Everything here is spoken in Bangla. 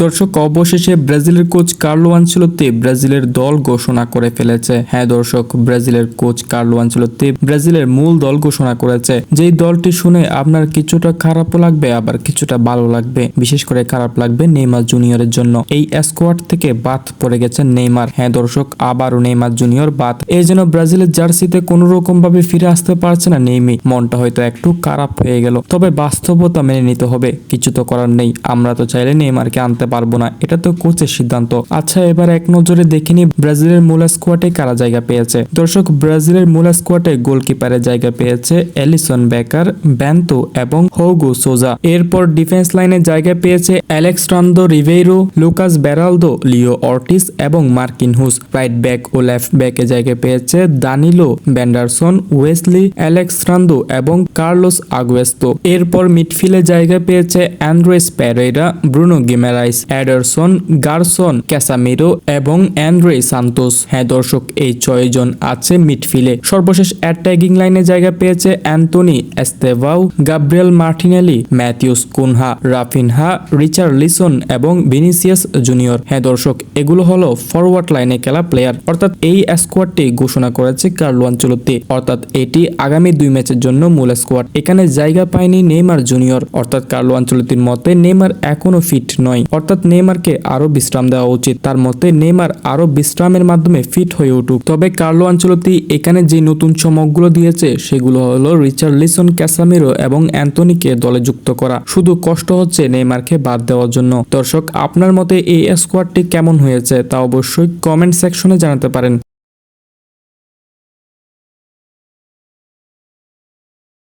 দর্শক, অবশেষে ব্রাজিলের কোচ কার্লো আনচেলত্তি ব্রাজিলের দল ঘোষণা করে ফেলেছে। হ্যাঁ দর্শক, ব্রাজিলের কোচ কার্লো আনচেলত্তি ব্রাজিলের মূল দল ঘোষণা করেছে। যেই দলটি শুনে আপনার কিছুটা খারাপও লাগবে, আবার কিছুটা ভালো লাগবে। বিশেষ করে খারাপ লাগবে নেইমার জুনিয়রের জন্য। এই স্কোয়াড থেকে বাদ পড়ে গেছে নেইমার। হ্যাঁ দর্শক, আবারও নেইমার জুনিয়র বাদ। এই যেন ব্রাজিলের জার্সিতে কোনো রকম ভাবে ফিরে আসতে পারছে না নেইমি। মনটা হয়তো একটু খারাপ হয়ে গেল। তবে বাস্তবতা মেনে নিতে হবে। কিছু তো করার নেই। আমরা তো চাইলে নেইমারকে আনতে পারব না, এটা তো কোচের সিদ্ধান্ত। আচ্ছা এবার এক নজরে দেখিনি ব্রাজিলের মূল স্কোয়াডে কারা জায়গা পেয়েছে। দর্শক, ব্রাজিলের মূল স্কোয়াডে গোলকিপারের জায়গা পেয়েছে এলিসন বেকার, ব্যান্তো এবং হৌগো সোজা। এরপর ডিফেন্স লাইনে জায়গা পেয়েছে অ্যালেক্সান্ডো রিভেইরো, লুকাস বেরালদো, লিও অর্টিস এবং মার্কিন হুস। রাইট ব্যাক ও লেফট ব্যাকে জায়গা পেয়েছে দানিলো ব্যান্ডারসন, ওয়েসলি অ্যালেক্স রান্দো এবং কার্লোস আগুয়েস্তো। এরপর মিডফিল্ডে জায়গা পেয়েছে Andreas Pereira Bruno Guimaraes. Ederson, Gerson, Casemiro এবং অ্যান্ড্রে সান্তোস। হ্যাঁ দর্শক, এই ছয়জন আছে মিডফিল্ডে। সর্বশেষ অ্যাটাকিং লাইনে জায়গা পেয়েছে Antony Estevao Gabriel Martinelli, Matheus Cunha, Raphinha, Richarlison এবং ভিনিসিয়াস জুনিয়র। হ্যাঁ দর্শক, এগুলো হলো ফরওয়ার্ড লাইনে খেলা প্লেয়ার। অর্থাৎ এই স্কোয়াডটি ঘোষণা করেছে কার্লো আঞ্চলতি অর্থাৎ এটি আগামী দুই ম্যাচের জন্য মূল স্কোয়াড। এখানে জায়গা পায়নি নেইমার জুনিয়র। অর্থাৎ কার্লো আঞ্চলতির মতে নেইমার এখনও ফিট নয়। অর্থাৎ নেইমারকে আরও বিশ্রাম দেওয়া উচিত। তার মতে, নেইমার আরও বিশ্রামের মাধ্যমে ফিট হয়ে উঠুক। তবে কার্লো আঞ্চলতি এখানে যে নতুন চমকগুলো দিয়েছে, সেগুলো হলো রিচার্ড লিসন, ক্যাসামিরো এবং অ্যান্টনিকে দলে যুক্ত করা। শুধু কষ্ট হচ্ছে নেইমারকে বাদ দেওয়ার জন্য। দর্শক, আপনার মতে এই স্কোয়াডটি কেমন হয়েছে তা অবশ্যই কমেন্ট সেকশনে জানাতে পারেন।